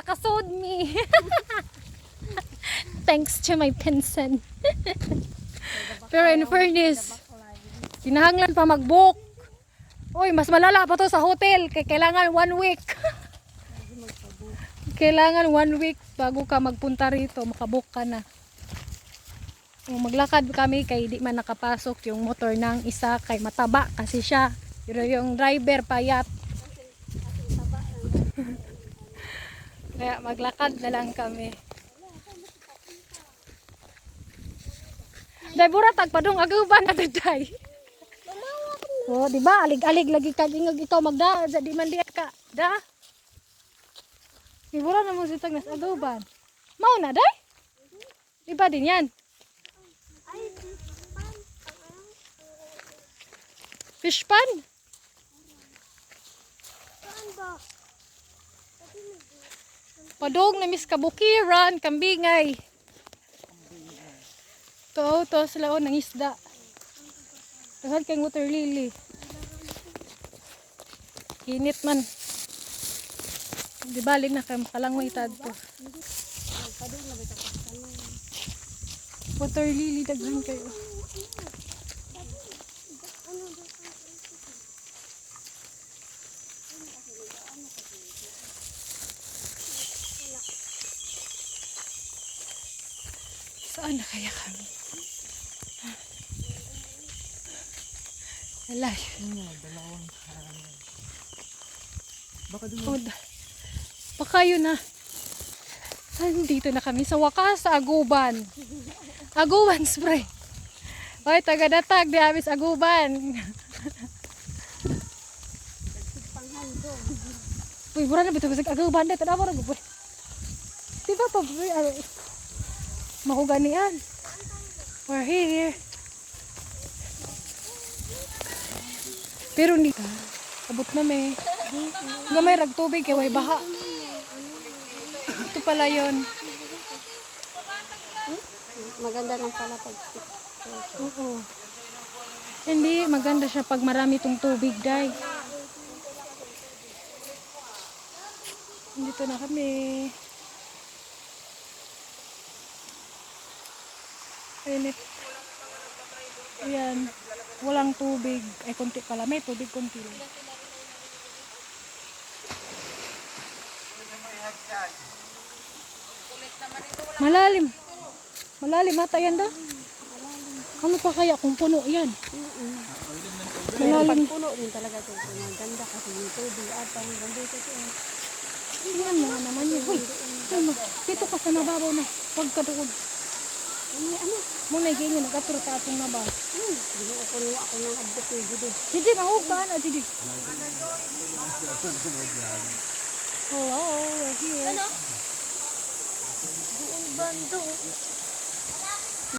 nakasod me. Thanks to my pinsan. Pero in fairness, kinahanglan pa mag-book. Uy, mas malala pa to sa hotel. Kay kailangan one week. kailangan one week bago ka magpunta rito. Makabook ka na. Kung maglakad kami kay di man nakapasok yung motor ng isa kay mataba kasi siya. Pero yung driver payat. Kaya maglakad na lang kami. Day burat tagpadong aguban na day. Oh, di ba? Alig-alig lagi ka ingag ito magda sa di man di ka. Da. Di burat na mo sitag nas aguban. Mao na day? Di ba din yan? Fish pan? Padong na mis kabukiran, kambingay. To, to sila o ng isda. Dahan kay water lily. Init man. Di balik na kay makalangoy tad to. Water lily daghan kayo. Saan na kaya kami? Alay. Baka doon Oh, Baka yun na. Nandito na kami sa wakas sa Aguban. Aguban spray. Hoy, taga-datag di abis Aguban. Uy, mura na bito sa Aguban dito. Tanawa na guboy. Di ba pa, ano, mahuganian. We're here. Pero hindi ka. Abot na may. Gamay rag tubig kay way baha. Ito pala yon. Maganda lang pala pag Oo. Hindi, maganda siya pag marami tong tubig, day. Dito na kami. Init. Ayan. Walang tubig. Ay, konti pala. May tubig, konti lang. Malalim. Malalim ata yan da. Ano pa kaya kung puno yan? Malalim. puno din talaga ito. Maganda kasi yung tubig at ang ganda ito. Tingnan mo naman yun. Ano, dito ka sa nababaw na. Huwag ka doon. Ano, ano? Muna ganyan, nag-aturo sa atong nabaw. Hmm, Hindi ako nung ako nang abot ng gudo. Didi, mahog ka na, Didi. Hello, we're here. Ano? Doon bando.